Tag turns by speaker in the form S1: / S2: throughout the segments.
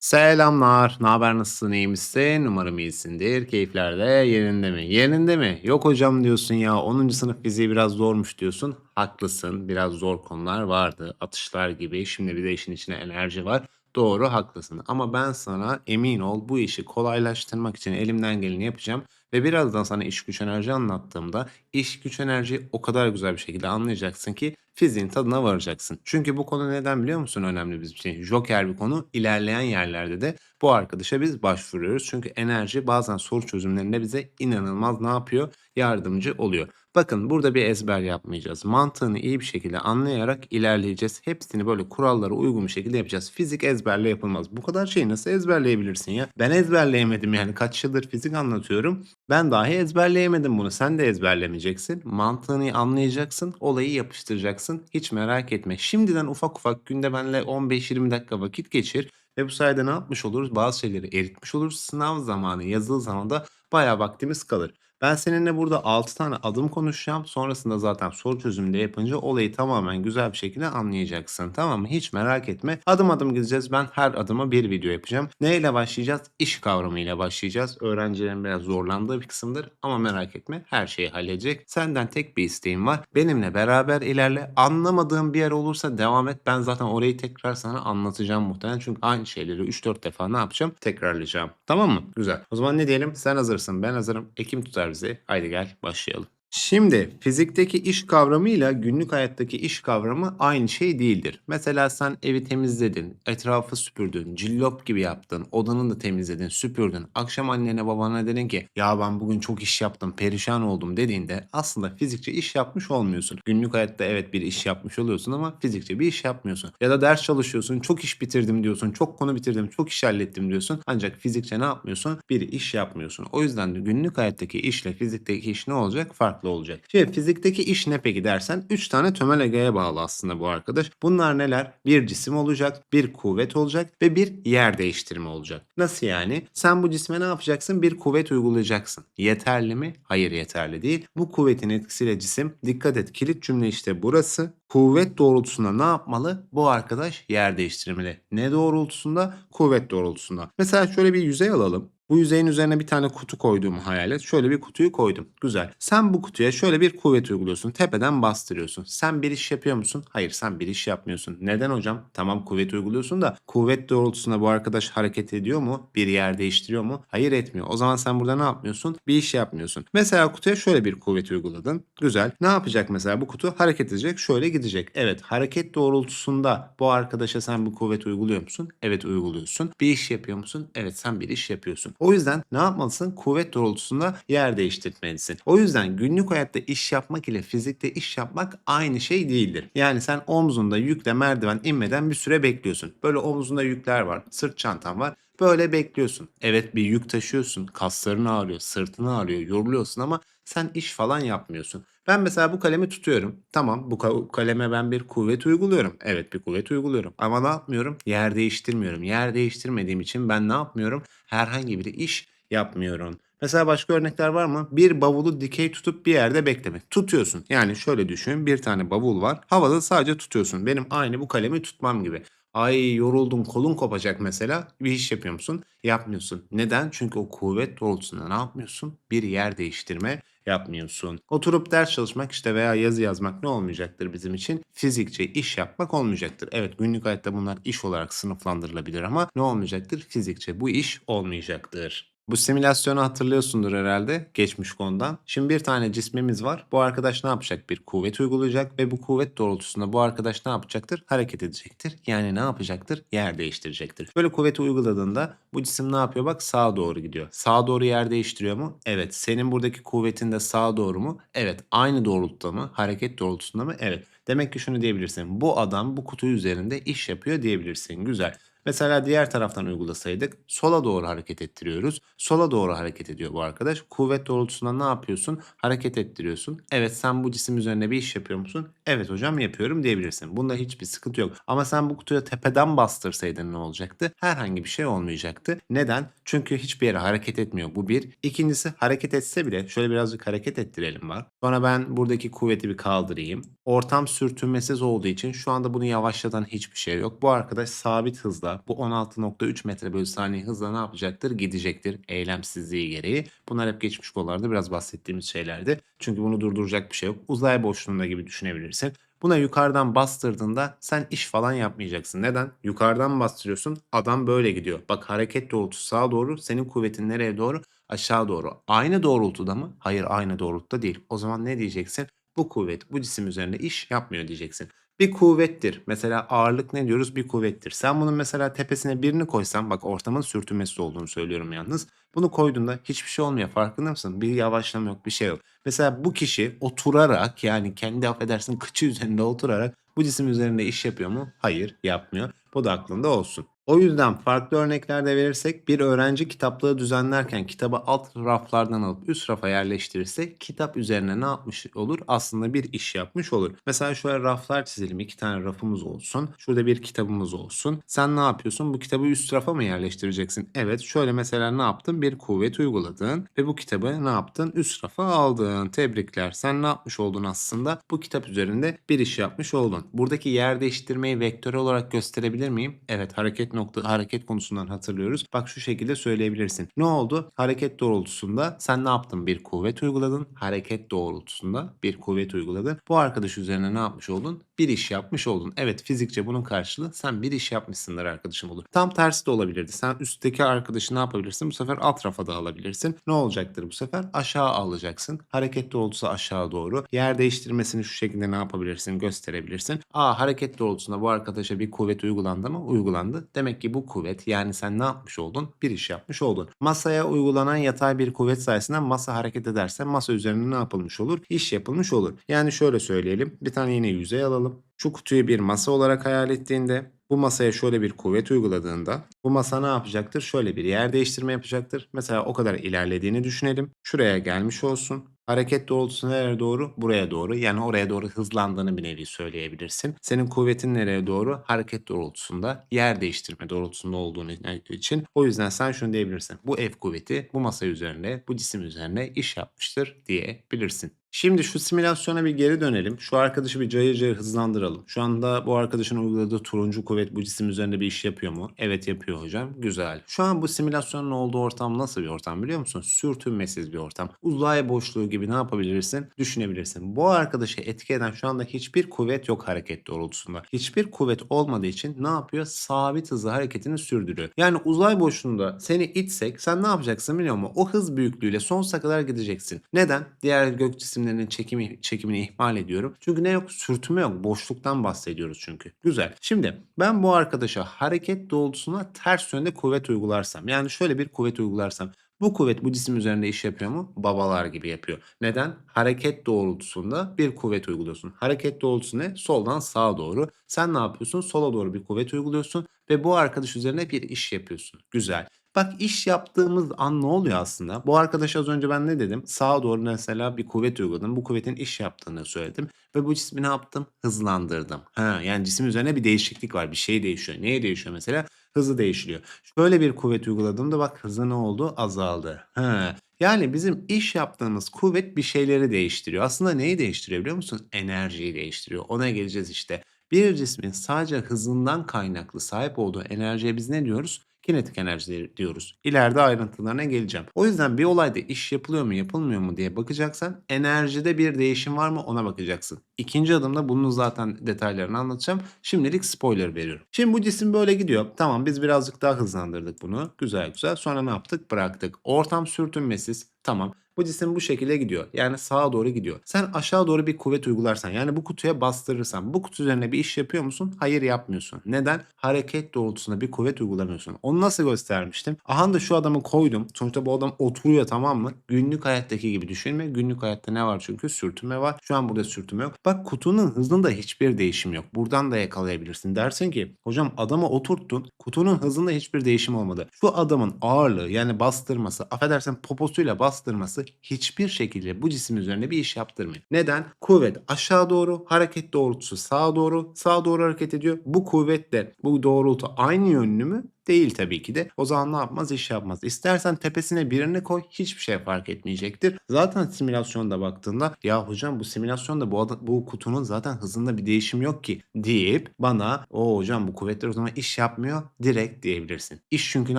S1: Selamlar. Ne haber? Nasılsın? iyi misin? Umarım iyisindir. Keyifler de yerinde mi? Yerinde mi? Yok hocam diyorsun ya 10. sınıf fiziği biraz zormuş diyorsun. Haklısın. Biraz zor konular vardı. Atışlar gibi. Şimdi bir de işin içine enerji var. Doğru haklısın. Ama ben sana emin ol bu işi kolaylaştırmak için elimden geleni yapacağım. Ve birazdan sana iş güç enerji anlattığımda iş güç enerjiyi o kadar güzel bir şekilde anlayacaksın ki fiziğin tadına varacaksın. Çünkü bu konu neden biliyor musun önemli bizim için? Joker bir konu. İlerleyen yerlerde de bu arkadaşa biz başvuruyoruz. Çünkü enerji bazen soru çözümlerinde bize inanılmaz ne yapıyor? Yardımcı oluyor. Bakın burada bir ezber yapmayacağız. Mantığını iyi bir şekilde anlayarak ilerleyeceğiz. Hepsini böyle kurallara uygun bir şekilde yapacağız. Fizik ezberle yapılmaz. Bu kadar şeyi nasıl ezberleyebilirsin ya? Ben ezberleyemedim yani kaç yıldır fizik anlatıyorum. Ben dahi ezberleyemedim bunu. Sen de ezberlemeyeceksin. Mantığını anlayacaksın. Olayı yapıştıracaksın. Hiç merak etme. Şimdiden ufak ufak günde benimle 15-20 dakika vakit geçir. Ve bu sayede ne yapmış oluruz? Bazı şeyleri eritmiş oluruz. Sınav zamanı yazılı zamanda bayağı vaktimiz kalır. Ben seninle burada 6 tane adım konuşacağım. Sonrasında zaten soru çözümünde yapınca olayı tamamen güzel bir şekilde anlayacaksın. Tamam mı? Hiç merak etme. Adım adım gideceğiz. Ben her adıma bir video yapacağım. Neyle başlayacağız? İş kavramıyla başlayacağız. Öğrencilerin biraz zorlandığı bir kısımdır. Ama merak etme her şeyi halledecek. Senden tek bir isteğim var. Benimle beraber ilerle. Anlamadığım bir yer olursa devam et. Ben zaten orayı tekrar sana anlatacağım muhtemelen. Çünkü aynı şeyleri 3-4 defa ne yapacağım? Tekrarlayacağım. Tamam mı? Güzel. O zaman ne diyelim? Sen hazırsın. Ben hazırım. Ekim tutar bizi. Haydi gel başlayalım. Şimdi fizikteki iş kavramıyla günlük hayattaki iş kavramı aynı şey değildir. Mesela sen evi temizledin, etrafı süpürdün, cillop gibi yaptın, odanı da temizledin, süpürdün. Akşam annene babana dedin ki ya ben bugün çok iş yaptım, perişan oldum dediğinde aslında fizikçe iş yapmış olmuyorsun. Günlük hayatta evet bir iş yapmış oluyorsun ama fizikçe bir iş yapmıyorsun. Ya da ders çalışıyorsun, çok iş bitirdim diyorsun, çok konu bitirdim, çok iş hallettim diyorsun. Ancak fizikçe ne yapmıyorsun? Bir iş yapmıyorsun. O yüzden de günlük hayattaki işle fizikteki iş ne olacak? Farklı olacak. Şimdi fizikteki iş ne peki dersen 3 tane temel egeye bağlı aslında bu arkadaş. Bunlar neler? Bir cisim olacak, bir kuvvet olacak ve bir yer değiştirme olacak. Nasıl yani? Sen bu cisme ne yapacaksın? Bir kuvvet uygulayacaksın. Yeterli mi? Hayır yeterli değil. Bu kuvvetin etkisiyle cisim dikkat et kilit cümle işte burası. Kuvvet doğrultusunda ne yapmalı? Bu arkadaş yer değiştirmeli. Ne doğrultusunda? Kuvvet doğrultusunda. Mesela şöyle bir yüzey alalım. Bu yüzeyin üzerine bir tane kutu koyduğumu hayal et. Şöyle bir kutuyu koydum. Güzel. Sen bu kutuya şöyle bir kuvvet uyguluyorsun. Tepeden bastırıyorsun. Sen bir iş yapıyor musun? Hayır sen bir iş yapmıyorsun. Neden hocam? Tamam kuvvet uyguluyorsun da kuvvet doğrultusunda bu arkadaş hareket ediyor mu? Bir yer değiştiriyor mu? Hayır etmiyor. O zaman sen burada ne yapmıyorsun? Bir iş yapmıyorsun. Mesela kutuya şöyle bir kuvvet uyguladın. Güzel. Ne yapacak mesela bu kutu? Hareket edecek. Şöyle gidecek. Evet hareket doğrultusunda bu arkadaşa sen bu kuvvet uyguluyor musun? Evet uyguluyorsun. Bir iş yapıyor musun? Evet sen bir iş yapıyorsun. O yüzden ne yapmalısın? Kuvvet doğrultusunda yer değiştirmelisin. O yüzden günlük hayatta iş yapmak ile fizikte iş yapmak aynı şey değildir. Yani sen omzunda yükle merdiven inmeden bir süre bekliyorsun. Böyle omzunda yükler var, sırt çantan var. Böyle bekliyorsun. Evet bir yük taşıyorsun. Kasların ağrıyor, sırtın ağrıyor, yoruluyorsun ama sen iş falan yapmıyorsun. Ben mesela bu kalemi tutuyorum. Tamam bu ka- kaleme ben bir kuvvet uyguluyorum. Evet bir kuvvet uyguluyorum. Ama ne yapmıyorum? Yer değiştirmiyorum. Yer değiştirmediğim için ben ne yapmıyorum? Herhangi bir iş yapmıyorum. Mesela başka örnekler var mı? Bir bavulu dikey tutup bir yerde beklemek. Tutuyorsun. Yani şöyle düşün. Bir tane bavul var. Havada sadece tutuyorsun. Benim aynı bu kalemi tutmam gibi. Ay yoruldum kolun kopacak mesela. Bir iş yapıyor musun? Yapmıyorsun. Neden? Çünkü o kuvvet doğrultusunda ne yapmıyorsun? Bir yer değiştirme yapmıyorsun. Oturup ders çalışmak işte veya yazı yazmak ne olmayacaktır bizim için? Fizikçe iş yapmak olmayacaktır. Evet günlük hayatta bunlar iş olarak sınıflandırılabilir ama ne olmayacaktır? Fizikçe bu iş olmayacaktır. Bu simülasyonu hatırlıyorsundur herhalde geçmiş konudan. Şimdi bir tane cismimiz var. Bu arkadaş ne yapacak? Bir kuvvet uygulayacak ve bu kuvvet doğrultusunda bu arkadaş ne yapacaktır? Hareket edecektir. Yani ne yapacaktır? Yer değiştirecektir. Böyle kuvveti uyguladığında bu cisim ne yapıyor? Bak sağa doğru gidiyor. Sağa doğru yer değiştiriyor mu? Evet. Senin buradaki kuvvetin de sağa doğru mu? Evet. Aynı doğrultuda mı? Hareket doğrultusunda mı? Evet. Demek ki şunu diyebilirsin. Bu adam bu kutu üzerinde iş yapıyor diyebilirsin. Güzel. Mesela diğer taraftan uygulasaydık sola doğru hareket ettiriyoruz. Sola doğru hareket ediyor bu arkadaş. Kuvvet doğrultusunda ne yapıyorsun? Hareket ettiriyorsun. Evet sen bu cisim üzerine bir iş yapıyor musun? Evet hocam yapıyorum diyebilirsin. Bunda hiçbir sıkıntı yok. Ama sen bu kutuya tepeden bastırsaydın ne olacaktı? Herhangi bir şey olmayacaktı. Neden? Çünkü hiçbir yere hareket etmiyor. Bu bir. İkincisi hareket etse bile şöyle birazcık hareket ettirelim var. Sonra ben buradaki kuvveti bir kaldırayım. Ortam sürtünmesiz olduğu için şu anda bunu yavaşlatan hiçbir şey yok. Bu arkadaş sabit hızda hızla bu 16.3 metre bölü saniye hızla ne yapacaktır? Gidecektir eylemsizliği gereği. Bunlar hep geçmiş konularda biraz bahsettiğimiz şeylerdi. Çünkü bunu durduracak bir şey yok. Uzay boşluğunda gibi düşünebilirsin. Buna yukarıdan bastırdığında sen iş falan yapmayacaksın. Neden? Yukarıdan bastırıyorsun adam böyle gidiyor. Bak hareket doğrultusu sağa doğru senin kuvvetin nereye doğru? Aşağı doğru. Aynı doğrultuda mı? Hayır aynı doğrultuda değil. O zaman ne diyeceksin? Bu kuvvet bu cisim üzerinde iş yapmıyor diyeceksin. Bir kuvvettir. Mesela ağırlık ne diyoruz? Bir kuvvettir. Sen bunun mesela tepesine birini koysan bak ortamın sürtünmesi olduğunu söylüyorum yalnız. Bunu koyduğunda hiçbir şey olmuyor. Farkında mısın? Bir yavaşlama yok, bir şey yok. Mesela bu kişi oturarak yani kendi affedersin kıçı üzerinde oturarak bu cisim üzerinde iş yapıyor mu? Hayır, yapmıyor. Bu da aklında olsun. O yüzden farklı örnekler de verirsek bir öğrenci kitaplığı düzenlerken kitabı alt raflardan alıp üst rafa yerleştirirse kitap üzerine ne yapmış olur? Aslında bir iş yapmış olur. Mesela şöyle raflar çizelim. iki tane rafımız olsun. Şurada bir kitabımız olsun. Sen ne yapıyorsun? Bu kitabı üst rafa mı yerleştireceksin? Evet. Şöyle mesela ne yaptın? Bir kuvvet uyguladın ve bu kitabı ne yaptın? Üst rafa aldın. Tebrikler. Sen ne yapmış oldun aslında? Bu kitap üzerinde bir iş yapmış oldun. Buradaki yer değiştirmeyi vektör olarak gösterebilir miyim? Evet. Hareket nokta hareket konusundan hatırlıyoruz. Bak şu şekilde söyleyebilirsin. Ne oldu? Hareket doğrultusunda sen ne yaptın? Bir kuvvet uyguladın. Hareket doğrultusunda bir kuvvet uyguladın. Bu arkadaş üzerine ne yapmış oldun? Bir iş yapmış oldun. Evet fizikçe bunun karşılığı sen bir iş yapmışsındır arkadaşım olur. Tam tersi de olabilirdi. Sen üstteki arkadaşı ne yapabilirsin? Bu sefer alt rafa da alabilirsin. Ne olacaktır bu sefer? Aşağı alacaksın. Hareket doğrultusu aşağı doğru. Yer değiştirmesini şu şekilde ne yapabilirsin? Gösterebilirsin. Aa hareket doğrultusunda bu arkadaşa bir kuvvet uygulandı mı? Uygulandı. Demek ki bu kuvvet yani sen ne yapmış oldun? Bir iş yapmış oldun. Masaya uygulanan yatay bir kuvvet sayesinde masa hareket ederse masa üzerine ne yapılmış olur? İş yapılmış olur. Yani şöyle söyleyelim. Bir tane yine yüzey alalım. Şu kutuyu bir masa olarak hayal ettiğinde bu masaya şöyle bir kuvvet uyguladığında bu masa ne yapacaktır? Şöyle bir yer değiştirme yapacaktır. Mesela o kadar ilerlediğini düşünelim. Şuraya gelmiş olsun. Hareket doğrultusu nereye doğru? Buraya doğru. Yani oraya doğru hızlandığını bir nevi söyleyebilirsin. Senin kuvvetin nereye doğru? Hareket doğrultusunda, yer değiştirme doğrultusunda olduğunu için. O yüzden sen şunu diyebilirsin. Bu F kuvveti bu masa üzerinde, bu cisim üzerine iş yapmıştır diyebilirsin. Şimdi şu simülasyona bir geri dönelim. Şu arkadaşı bir cayır cayır hızlandıralım. Şu anda bu arkadaşın uyguladığı turuncu kuvvet bu cisim üzerinde bir iş yapıyor mu? Evet yapıyor hocam. Güzel. Şu an bu simülasyonun olduğu ortam nasıl bir ortam biliyor musun? Sürtünmesiz bir ortam. Uzay boşluğu gibi ne yapabilirsin? Düşünebilirsin. Bu arkadaşı etki eden şu anda hiçbir kuvvet yok hareket doğrultusunda. Hiçbir kuvvet olmadığı için ne yapıyor? Sabit hızlı hareketini sürdürüyor. Yani uzay boşluğunda seni itsek sen ne yapacaksın biliyor musun? O hız büyüklüğüyle sonsuza kadar gideceksin. Neden? Diğer gök cisimlerinin çekimi, çekimini ihmal ediyorum. Çünkü ne yok? Sürtünme yok. Boşluktan bahsediyoruz çünkü. Güzel. Şimdi ben bu arkadaşa hareket doğrultusuna ters yönde kuvvet uygularsam yani şöyle bir kuvvet uygularsam bu kuvvet bu cisim üzerinde iş yapıyor mu? Babalar gibi yapıyor. Neden? Hareket doğrultusunda bir kuvvet uyguluyorsun. Hareket doğrultusu ne? Soldan sağa doğru. Sen ne yapıyorsun? Sola doğru bir kuvvet uyguluyorsun ve bu arkadaş üzerine bir iş yapıyorsun. Güzel. Bak iş yaptığımız an ne oluyor aslında? Bu arkadaş az önce ben ne dedim? Sağa doğru mesela bir kuvvet uyguladım. Bu kuvvetin iş yaptığını söyledim. Ve bu cismi ne yaptım? Hızlandırdım. Ha, yani cisim üzerine bir değişiklik var. Bir şey değişiyor. Neye değişiyor mesela? Hızı değişiliyor. Şöyle bir kuvvet uyguladığımda bak hızı ne oldu? Azaldı. Ha. Yani bizim iş yaptığımız kuvvet bir şeyleri değiştiriyor. Aslında neyi değiştiriyor biliyor musun? Enerjiyi değiştiriyor. Ona geleceğiz işte. Bir cismin sadece hızından kaynaklı sahip olduğu enerjiye biz ne diyoruz? Kinetik enerji diyoruz. İleride ayrıntılarına geleceğim. O yüzden bir olayda iş yapılıyor mu yapılmıyor mu diye bakacaksan enerjide bir değişim var mı ona bakacaksın. İkinci adımda bunun zaten detaylarını anlatacağım. Şimdilik spoiler veriyorum. Şimdi bu cisim böyle gidiyor. Tamam biz birazcık daha hızlandırdık bunu. Güzel güzel. Sonra ne yaptık? Bıraktık. Ortam sürtünmesiz. Tamam. Bu cisim bu şekilde gidiyor. Yani sağa doğru gidiyor. Sen aşağı doğru bir kuvvet uygularsan yani bu kutuya bastırırsan bu kutu üzerine bir iş yapıyor musun? Hayır yapmıyorsun. Neden? Hareket doğrultusunda bir kuvvet uygulamıyorsun. Onu nasıl göstermiştim? Aha da şu adamı koydum. Sonuçta bu adam oturuyor tamam mı? Günlük hayattaki gibi düşünme. Günlük hayatta ne var çünkü? Sürtünme var. Şu an burada sürtünme yok. Bak kutunun hızında hiçbir değişim yok. Buradan da yakalayabilirsin. Dersin ki hocam adamı oturttun. Kutunun hızında hiçbir değişim olmadı. Şu adamın ağırlığı yani bastırması affedersen poposuyla bastırması hiçbir şekilde bu cisim üzerine bir iş yaptırmıyor. Neden? Kuvvet aşağı doğru, hareket doğrultusu sağa doğru, sağa doğru hareket ediyor. Bu kuvvetle bu doğrultu aynı yönlü mü? Değil tabii ki de. O zaman ne yapmaz? İş yapmaz. İstersen tepesine birini koy hiçbir şey fark etmeyecektir. Zaten simülasyonda baktığında ya hocam bu simülasyonda bu, ada- bu kutunun zaten hızında bir değişim yok ki deyip bana o hocam bu kuvvetler o zaman iş yapmıyor direkt diyebilirsin. İş çünkü ne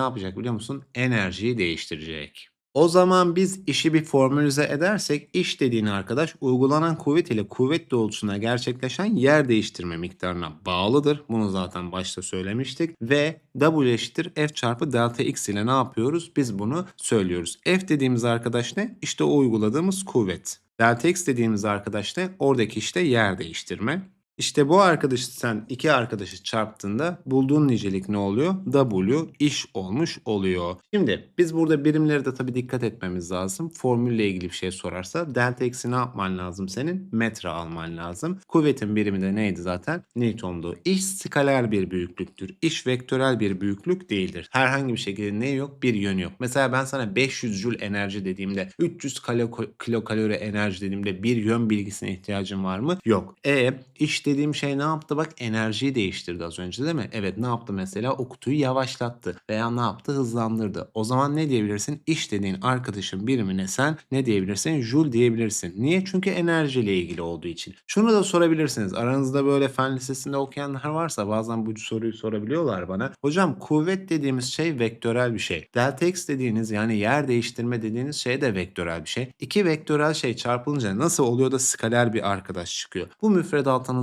S1: yapacak biliyor musun? Enerjiyi değiştirecek. O zaman biz işi bir formülize edersek iş dediğin arkadaş uygulanan kuvvet ile kuvvet doğrultusuna gerçekleşen yer değiştirme miktarına bağlıdır. Bunu zaten başta söylemiştik ve W eşittir F çarpı delta X ile ne yapıyoruz? Biz bunu söylüyoruz. F dediğimiz arkadaş ne? İşte o uyguladığımız kuvvet. Delta X dediğimiz arkadaş ne? Oradaki işte yer değiştirme. İşte bu arkadaşı sen iki arkadaşı çarptığında bulduğun nicelik ne oluyor? W iş olmuş oluyor. Şimdi biz burada birimleri de tabii dikkat etmemiz lazım. Formülle ilgili bir şey sorarsa delta x'i ne yapman lazım senin? Metre alman lazım. Kuvvetin birimi de neydi zaten? Newton'du. İş skaler bir büyüklüktür. İş vektörel bir büyüklük değildir. Herhangi bir şekilde ne yok? Bir yönü yok. Mesela ben sana 500 joule enerji dediğimde 300 kilo, kilokalori enerji dediğimde bir yön bilgisine ihtiyacın var mı? Yok. E iş dediğim şey ne yaptı? Bak enerjiyi değiştirdi az önce değil mi? Evet ne yaptı mesela? O kutuyu yavaşlattı veya ne yaptı? Hızlandırdı. O zaman ne diyebilirsin? İş dediğin arkadaşın birimine sen ne diyebilirsin? Joule diyebilirsin. Niye? Çünkü enerjiyle ilgili olduğu için. Şunu da sorabilirsiniz. Aranızda böyle fen lisesinde okuyanlar varsa bazen bu soruyu sorabiliyorlar bana. Hocam kuvvet dediğimiz şey vektörel bir şey. Delta x dediğiniz yani yer değiştirme dediğiniz şey de vektörel bir şey. İki vektörel şey çarpılınca nasıl oluyor da skaler bir arkadaş çıkıyor? Bu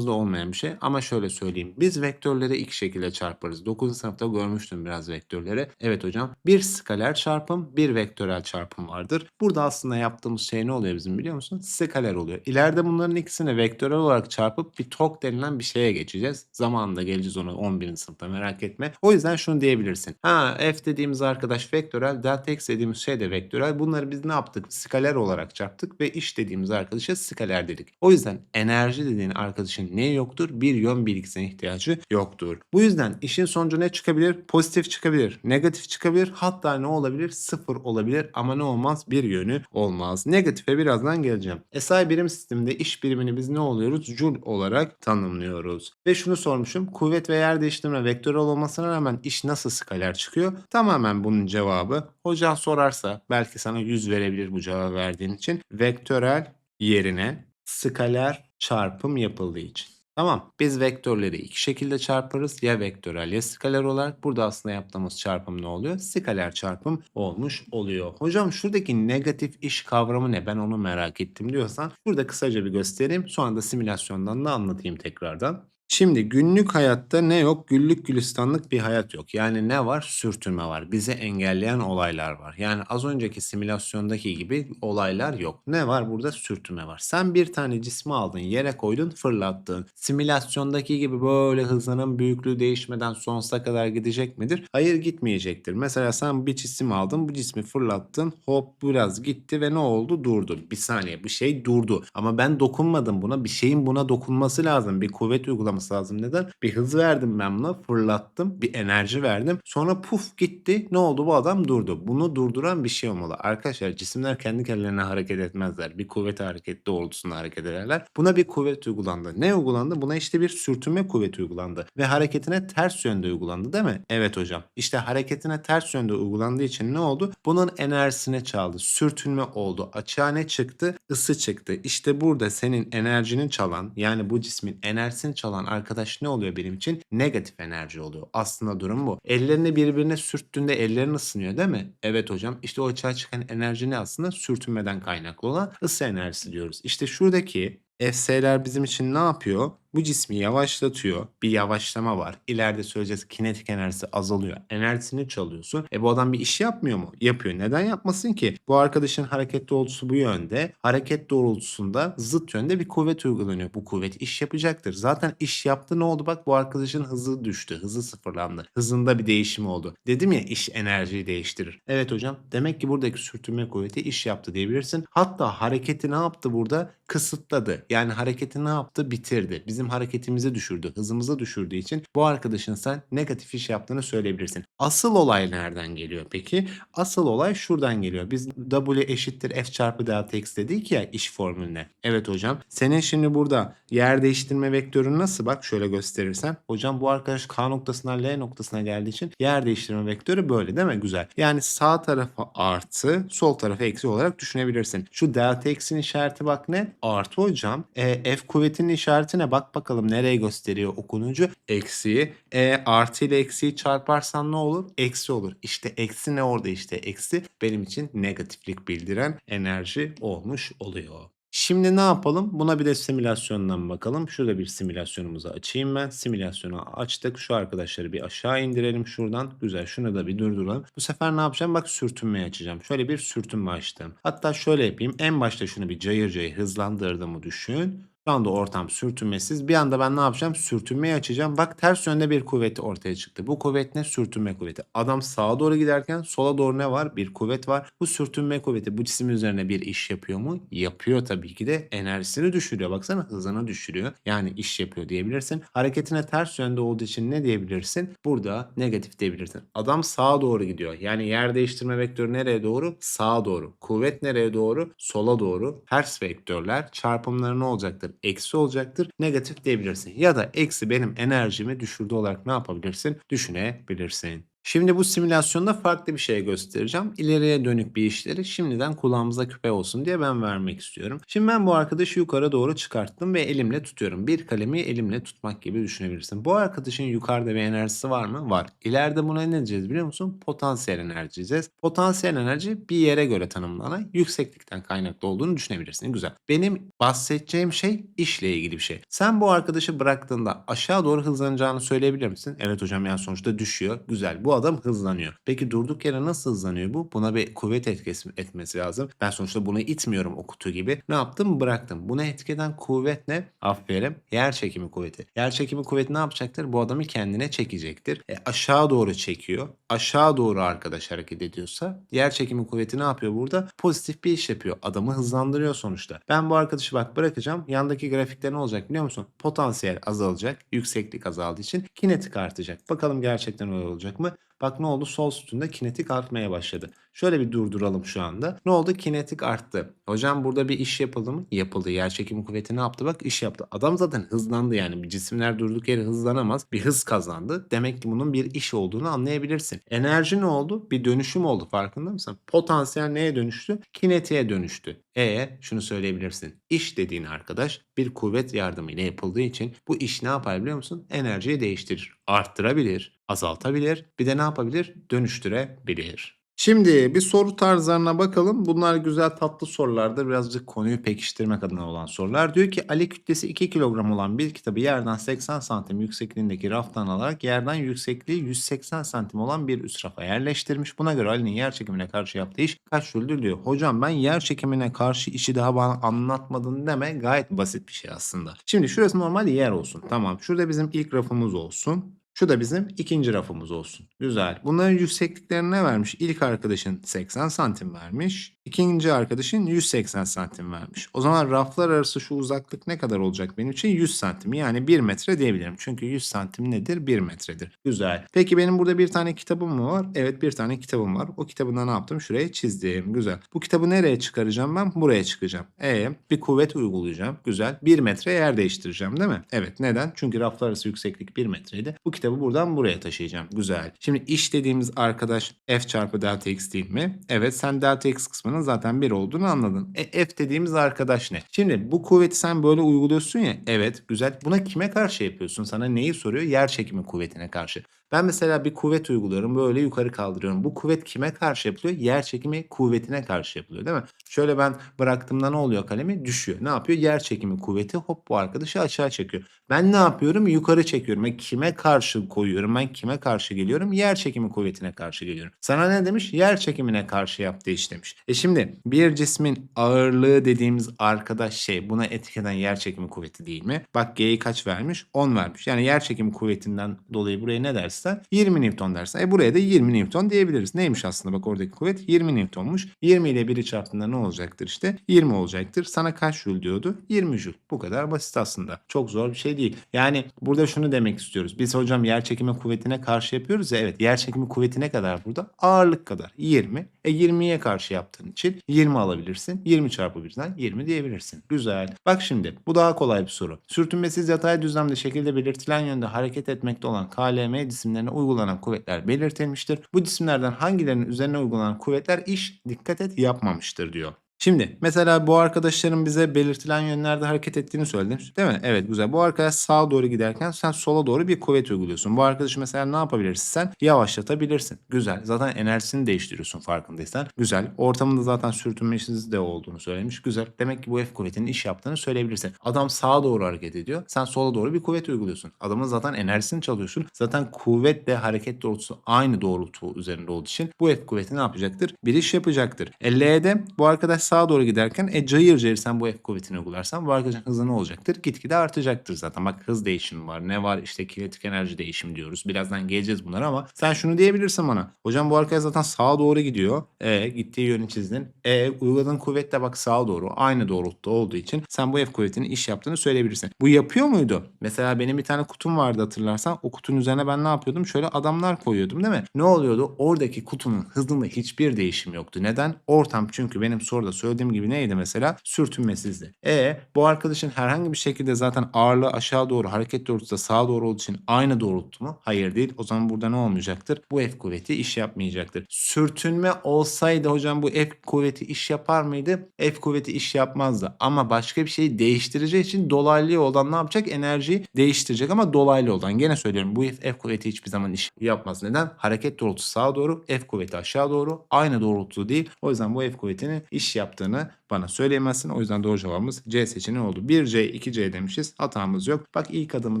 S1: müfredatınızda olmayan bir şey ama şöyle söyleyeyim. Biz vektörleri iki şekilde çarparız. 9. sınıfta görmüştüm biraz vektörleri. Evet hocam. Bir skaler çarpım, bir vektörel çarpım vardır. Burada aslında yaptığımız şey ne oluyor bizim biliyor musun? Skaler oluyor. İleride bunların ikisini vektörel olarak çarpıp bir tok denilen bir şeye geçeceğiz. Zamanında geleceğiz ona 11. sınıfta merak etme. O yüzden şunu diyebilirsin. Ha f dediğimiz arkadaş vektörel, delta x dediğimiz şey de vektörel. Bunları biz ne yaptık? Skaler olarak çarptık ve iş dediğimiz arkadaşa skaler dedik. O yüzden enerji dediğin arkadaşın ne yoktur? Bir yön bilgisine ihtiyacı yoktur. Bu yüzden işin sonucu ne çıkabilir? Pozitif çıkabilir, negatif çıkabilir, hatta ne olabilir? Sıfır olabilir ama ne olmaz? Bir yönü olmaz. Negatife birazdan geleceğim. SI birim sisteminde iş birimini biz ne oluyoruz? Joule olarak tanımlıyoruz. Ve şunu sormuşum. Kuvvet ve yer değiştirme vektörel olmasına rağmen iş nasıl skaler çıkıyor? Tamamen bunun cevabı. Hocan sorarsa belki sana 100 verebilir bu cevabı verdiğin için. Vektörel yerine skaler çarpım yapıldığı için. Tamam. Biz vektörleri iki şekilde çarparız. Ya vektörel ya skaler olarak. Burada aslında yaptığımız çarpım ne oluyor? Skaler çarpım olmuş oluyor. Hocam şuradaki negatif iş kavramı ne? Ben onu merak ettim diyorsan burada kısaca bir göstereyim. Sonra da simülasyondan da anlatayım tekrardan. Şimdi günlük hayatta ne yok? Güllük gülistanlık bir hayat yok. Yani ne var? Sürtünme var. Bizi engelleyen olaylar var. Yani az önceki simülasyondaki gibi olaylar yok. Ne var? Burada sürtünme var. Sen bir tane cismi aldın, yere koydun, fırlattın. Simülasyondaki gibi böyle hızının büyüklüğü değişmeden sonsuza kadar gidecek midir? Hayır gitmeyecektir. Mesela sen bir cisim aldın, bu cismi fırlattın, hop biraz gitti ve ne oldu? Durdu. Bir saniye bu şey durdu. Ama ben dokunmadım buna. Bir şeyin buna dokunması lazım. Bir kuvvet uygulaması lazım. Neden? Bir hız verdim ben buna, fırlattım, bir enerji verdim. Sonra puf gitti. Ne oldu? Bu adam durdu. Bunu durduran bir şey olmalı. Arkadaşlar cisimler kendi kendilerine hareket etmezler. Bir kuvvet hareketi doğrultusunda hareket ederler. Buna bir kuvvet uygulandı. Ne uygulandı? Buna işte bir sürtünme kuvveti uygulandı. Ve hareketine ters yönde uygulandı değil mi? Evet hocam. İşte hareketine ters yönde uygulandığı için ne oldu? Bunun enerjisini çaldı. Sürtünme oldu. Açığa ne çıktı? Isı çıktı. İşte burada senin enerjini çalan yani bu cismin enerjisini çalan arkadaş ne oluyor benim için? Negatif enerji oluyor. Aslında durum bu. Ellerini birbirine sürttüğünde ellerin ısınıyor değil mi? Evet hocam. İşte o açığa çıkan enerji ne aslında? Sürtünmeden kaynaklı olan ısı enerjisi diyoruz. İşte şuradaki FS'ler bizim için ne yapıyor? Bu cismi yavaşlatıyor. Bir yavaşlama var. İleride söyleyeceğiz kinetik enerjisi azalıyor. Enerjisini çalıyorsun. E bu adam bir iş yapmıyor mu? Yapıyor. Neden yapmasın ki? Bu arkadaşın hareket doğrultusu bu yönde. Hareket doğrultusunda zıt yönde bir kuvvet uygulanıyor. Bu kuvvet iş yapacaktır. Zaten iş yaptı ne oldu? Bak bu arkadaşın hızı düştü. Hızı sıfırlandı. Hızında bir değişim oldu. Dedim ya iş enerjiyi değiştirir. Evet hocam. Demek ki buradaki sürtünme kuvveti iş yaptı diyebilirsin. Hatta hareketi ne yaptı burada? Kısıtladı. Yani hareketi ne yaptı? Bitirdi. Bizim hareketimizi düşürdü. Hızımızı düşürdüğü için bu arkadaşın sen negatif iş yaptığını söyleyebilirsin. Asıl olay nereden geliyor peki? Asıl olay şuradan geliyor. Biz W eşittir F çarpı delta X dedik ya iş formülüne. Evet hocam. Senin şimdi burada yer değiştirme vektörün nasıl? Bak şöyle gösterirsen. Hocam bu arkadaş K noktasından L noktasına geldiği için yer değiştirme vektörü böyle değil mi? Güzel. Yani sağ tarafa artı, sol tarafa eksi olarak düşünebilirsin. Şu delta X'in işareti bak ne? Artı hocam. E, F kuvvetinin işareti ne? Bak bakalım nereye gösteriyor okunucu? Eksiyi. E, artı ile eksiyi çarparsan ne olur? Eksi olur. İşte eksi ne orada işte? Eksi benim için negatiflik bildiren enerji olmuş oluyor. Şimdi ne yapalım? Buna bir de simülasyondan bakalım. Şurada bir simülasyonumuzu açayım ben. Simülasyonu açtık. Şu arkadaşları bir aşağı indirelim şuradan. Güzel. Şunu da bir durduralım. Bu sefer ne yapacağım? Bak sürtünmeyi açacağım. Şöyle bir sürtünme açtım. Hatta şöyle yapayım. En başta şunu bir cayır cayır hızlandırdığımı düşün. Şu anda ortam sürtünmesiz. Bir anda ben ne yapacağım? Sürtünmeyi açacağım. Bak ters yönde bir kuvvet ortaya çıktı. Bu kuvvet ne? Sürtünme kuvveti. Adam sağa doğru giderken sola doğru ne var? Bir kuvvet var. Bu sürtünme kuvveti bu cisim üzerine bir iş yapıyor mu? Yapıyor tabii ki de. Enerjisini düşürüyor. Baksana hızını düşürüyor. Yani iş yapıyor diyebilirsin. Hareketine ters yönde olduğu için ne diyebilirsin? Burada negatif diyebilirsin. Adam sağa doğru gidiyor. Yani yer değiştirme vektörü nereye doğru? Sağa doğru. Kuvvet nereye doğru? Sola doğru. Ters vektörler çarpımları ne olacaktır? Eksi olacaktır. Negatif diyebilirsin. Ya da eksi benim enerjimi düşürdü olarak ne yapabilirsin? Düşünebilirsin. Şimdi bu simülasyonda farklı bir şey göstereceğim. İleriye dönük bir işleri şimdiden kulağımıza küpe olsun diye ben vermek istiyorum. Şimdi ben bu arkadaşı yukarı doğru çıkarttım ve elimle tutuyorum. Bir kalemi elimle tutmak gibi düşünebilirsin. Bu arkadaşın yukarıda bir enerjisi var mı? Var. İleride buna ne diyeceğiz biliyor musun? Potansiyel enerji diyeceğiz. Potansiyel enerji bir yere göre tanımlanan yükseklikten kaynaklı olduğunu düşünebilirsin. Güzel. Benim bahsedeceğim şey işle ilgili bir şey. Sen bu arkadaşı bıraktığında aşağı doğru hızlanacağını söyleyebilir misin? Evet hocam yani sonuçta düşüyor. Güzel. Bu adam hızlanıyor. Peki durduk yere nasıl hızlanıyor bu? Buna bir kuvvet etkisi etmesi lazım. Ben sonuçta bunu itmiyorum o kutu gibi. Ne yaptım? Bıraktım. Buna etkeden kuvvet ne? Aferin. Yer çekimi kuvveti. Yer çekimi kuvveti ne yapacaktır? Bu adamı kendine çekecektir. E, aşağı doğru çekiyor. Aşağı doğru arkadaş hareket ediyorsa yer çekimi kuvveti ne yapıyor burada? Pozitif bir iş yapıyor. Adamı hızlandırıyor sonuçta. Ben bu arkadaşı bak bırakacağım. Yandaki grafikte ne olacak biliyor musun? Potansiyel azalacak. Yükseklik azaldığı için kinetik artacak. Bakalım gerçekten öyle olacak mı? Bak ne oldu? Sol sütunda kinetik artmaya başladı. Şöyle bir durduralım şu anda. Ne oldu? Kinetik arttı. Hocam burada bir iş yapıldı mı? Yapıldı. Yer çekimi kuvveti ne yaptı? Bak iş yaptı. Adam zaten hızlandı yani. Cisimler durduk yere hızlanamaz. Bir hız kazandı. Demek ki bunun bir iş olduğunu anlayabilirsin. Enerji ne oldu? Bir dönüşüm oldu farkında mısın? Potansiyel neye dönüştü? Kinetiğe dönüştü. E şunu söyleyebilirsin. İş dediğin arkadaş bir kuvvet yardımıyla yapıldığı için bu iş ne yapar biliyor musun? Enerjiyi değiştirir. Arttırabilir, azaltabilir, bir de ne yapabilir? Dönüştürebilir. Şimdi bir soru tarzlarına bakalım. Bunlar güzel tatlı sorulardır. Birazcık konuyu pekiştirmek adına olan sorular. Diyor ki Ali kütlesi 2 kilogram olan bir kitabı yerden 80 santim yüksekliğindeki raftan alarak yerden yüksekliği 180 santim olan bir üst rafa yerleştirmiş. Buna göre Ali'nin yer çekimine karşı yaptığı iş kaç jüldür diyor. Hocam ben yer çekimine karşı işi daha bana anlatmadın deme. Gayet basit bir şey aslında. Şimdi şurası normal yer olsun. Tamam. Şurada bizim ilk rafımız olsun. Şu da bizim ikinci rafımız olsun. Güzel. Bunların yüksekliklerini ne vermiş? İlk arkadaşın 80 santim vermiş. İkinci arkadaşın 180 santim vermiş. O zaman raflar arası şu uzaklık ne kadar olacak benim için? 100 santim. Yani 1 metre diyebilirim. Çünkü 100 santim nedir? 1 metredir. Güzel. Peki benim burada bir tane kitabım mı var? Evet bir tane kitabım var. O kitabında ne yaptım? Şuraya çizdim. Güzel. Bu kitabı nereye çıkaracağım ben? Buraya çıkacağım. E bir kuvvet uygulayacağım. Güzel. 1 metre yer değiştireceğim değil mi? Evet. Neden? Çünkü raflar arası yükseklik 1 metreydi. Bu kitabı buradan buraya taşıyacağım. Güzel. Şimdi iş dediğimiz arkadaş f çarpı delta x değil mi? Evet sen delta x kısmının zaten 1 olduğunu anladın. E, f dediğimiz arkadaş ne? Şimdi bu kuvveti sen böyle uyguluyorsun ya. Evet güzel. Buna kime karşı yapıyorsun? Sana neyi soruyor? Yer çekimi kuvvetine karşı. Ben mesela bir kuvvet uyguluyorum. Böyle yukarı kaldırıyorum. Bu kuvvet kime karşı yapılıyor? Yer çekimi kuvvetine karşı yapılıyor değil mi? Şöyle ben bıraktığımda ne oluyor kalemi? Düşüyor. Ne yapıyor? Yer çekimi kuvveti hop bu arkadaşı aşağı çekiyor. Ben ne yapıyorum? Yukarı çekiyorum. Ben kime karşı koyuyorum? Ben kime karşı geliyorum? Yer çekimi kuvvetine karşı geliyorum. Sana ne demiş? Yer çekimine karşı yaptığı iş demiş. E şimdi bir cismin ağırlığı dediğimiz arkadaş şey buna etki eden yer çekimi kuvveti değil mi? Bak G'yi kaç vermiş? 10 vermiş. Yani yer çekimi kuvvetinden dolayı buraya ne dersin? Dersen 20 Newton dersen. E buraya da 20 Newton diyebiliriz. Neymiş aslında bak oradaki kuvvet 20 Newton'muş. 20 ile 1'i çarptığında ne olacaktır işte? 20 olacaktır. Sana kaç Joule diyordu? 20 Joule. Bu kadar basit aslında. Çok zor bir şey değil. Yani burada şunu demek istiyoruz. Biz hocam yer çekimi kuvvetine karşı yapıyoruz ya. Evet yer çekimi kuvveti ne kadar burada? Ağırlık kadar. 20. E 20'ye karşı yaptığın için 20 alabilirsin. 20 çarpı 1'den 20 diyebilirsin. Güzel. Bak şimdi bu daha kolay bir soru. Sürtünmesiz yatay düzlemde şekilde belirtilen yönde hareket etmekte olan KLM cisimlerine uygulanan kuvvetler belirtilmiştir. Bu cisimlerden hangilerinin üzerine uygulanan kuvvetler iş dikkat et yapmamıştır diyor. Şimdi mesela bu arkadaşların bize belirtilen yönlerde hareket ettiğini söyledin. Değil mi? Evet güzel. Bu arkadaş sağa doğru giderken sen sola doğru bir kuvvet uyguluyorsun. Bu arkadaşı mesela ne yapabilirsin sen? Yavaşlatabilirsin. Güzel. Zaten enerjisini değiştiriyorsun farkındaysan. Güzel. Ortamında zaten sürtünmesiz de olduğunu söylemiş. Güzel. Demek ki bu F kuvvetinin iş yaptığını söyleyebilirsin. Adam sağa doğru hareket ediyor. Sen sola doğru bir kuvvet uyguluyorsun. Adamın zaten enerjisini çalıyorsun. Zaten kuvvet ve hareket doğrultusu aynı doğrultu üzerinde olduğu için bu F kuvveti ne yapacaktır? Bir iş yapacaktır. E L'de bu arkadaş sağa doğru giderken e cayır cayır sen bu F kuvvetini uygularsan bu arkadaşın hızı ne olacaktır? Gitgide artacaktır zaten. Bak hız değişimi var. Ne var? İşte kinetik enerji değişimi diyoruz. Birazdan geleceğiz bunlara ama sen şunu diyebilirsin bana. Hocam bu arkadaş zaten sağa doğru gidiyor. E gittiği yönü çizdin. E uyguladığın kuvvet de bak sağa doğru. Aynı doğrultuda olduğu için sen bu F kuvvetinin iş yaptığını söyleyebilirsin. Bu yapıyor muydu? Mesela benim bir tane kutum vardı hatırlarsan. O kutunun üzerine ben ne yapıyordum? Şöyle adamlar koyuyordum değil mi? Ne oluyordu? Oradaki kutunun hızında hiçbir değişim yoktu. Neden? Ortam çünkü benim soruda söylediğim gibi neydi mesela? Sürtünmesizdi. E bu arkadaşın herhangi bir şekilde zaten ağırlığı aşağı doğru hareket doğrultusu da sağa doğru olduğu için aynı doğrultu mu? Hayır değil. O zaman burada ne olmayacaktır? Bu F kuvveti iş yapmayacaktır. Sürtünme olsaydı hocam bu F kuvveti iş yapar mıydı? F kuvveti iş yapmazdı. Ama başka bir şeyi değiştireceği için dolaylı yoldan ne yapacak? Enerjiyi değiştirecek ama dolaylı yoldan. Gene söylüyorum bu F kuvveti hiçbir zaman iş yapmaz. Neden? Hareket doğrultusu sağa doğru, F kuvveti aşağı doğru. Aynı doğrultuda değil. O yüzden bu F kuvvetinin iş yaptığını bana söyleyemezsin. O yüzden doğru cevabımız C seçeneği oldu. 1C, 2C demişiz. Hatamız yok. Bak ilk adımı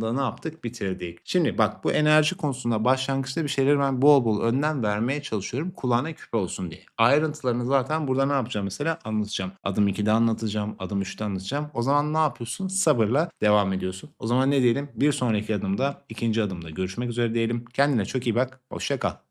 S1: da ne yaptık? Bitirdik. Şimdi bak bu enerji konusunda başlangıçta bir şeyleri ben bol bol önden vermeye çalışıyorum. Kulağına küpe olsun diye. Ayrıntılarını zaten burada ne yapacağım mesela anlatacağım. Adım 2'de anlatacağım. Adım 3'te anlatacağım. O zaman ne yapıyorsun? Sabırla devam ediyorsun. O zaman ne diyelim? Bir sonraki adımda, ikinci adımda görüşmek üzere diyelim. Kendine çok iyi bak. Hoşça kal.